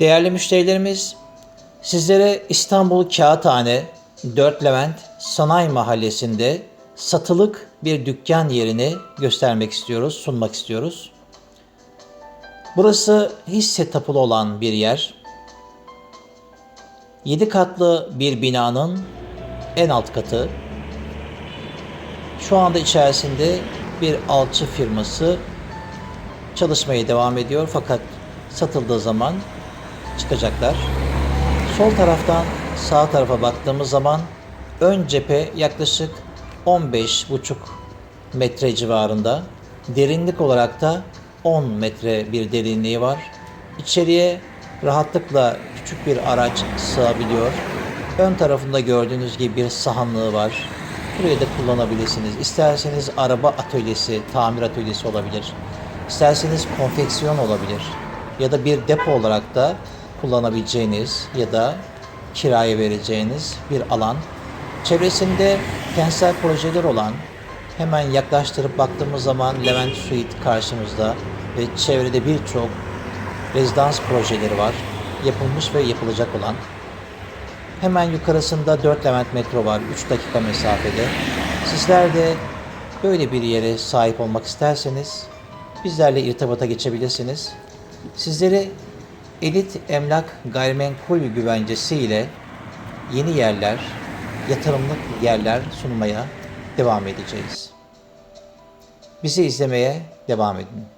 Değerli müşterilerimiz, sizlere İstanbul Kağıthane 4 Levent Sanayi Mahallesi'nde satılık bir dükkan yerini göstermek istiyoruz, sunmak istiyoruz. Burası hisse tapulu olan bir yer. 7 katlı bir binanın en alt katı. Şu anda içerisinde bir alçı firması çalışmaya devam ediyor fakat satıldığı zaman çıkacaklar. Sol taraftan sağ tarafa baktığımız zaman ön cephe yaklaşık 15,5 metre civarında. Derinlik olarak da 10 metre bir derinliği var. İçeriye rahatlıkla küçük bir araç sığabiliyor. Ön tarafında gördüğünüz gibi bir sahanlığı var. Burayı da kullanabilirsiniz. İsterseniz araba atölyesi, tamir atölyesi olabilir. İsterseniz konfeksiyon olabilir. Ya da bir depo olarak da kullanabileceğiniz ya da kiraya vereceğiniz bir alan. Çevresinde kentsel projeler olan hemen yaklaştırıp baktığımız zaman Levent Suite karşımızda ve çevrede birçok rezidans projeleri var. Yapılmış ve yapılacak olan. Hemen yukarısında 4 Levent metro var 3 dakika mesafede. Sizler de böyle bir yere sahip olmak isterseniz bizlerle irtibata geçebilirsiniz. Sizleri elit emlak gayrimenkul güvencesi ile yeni yerler, yatırımlık yerler sunmaya devam edeceğiz. Bizi izlemeye devam edin.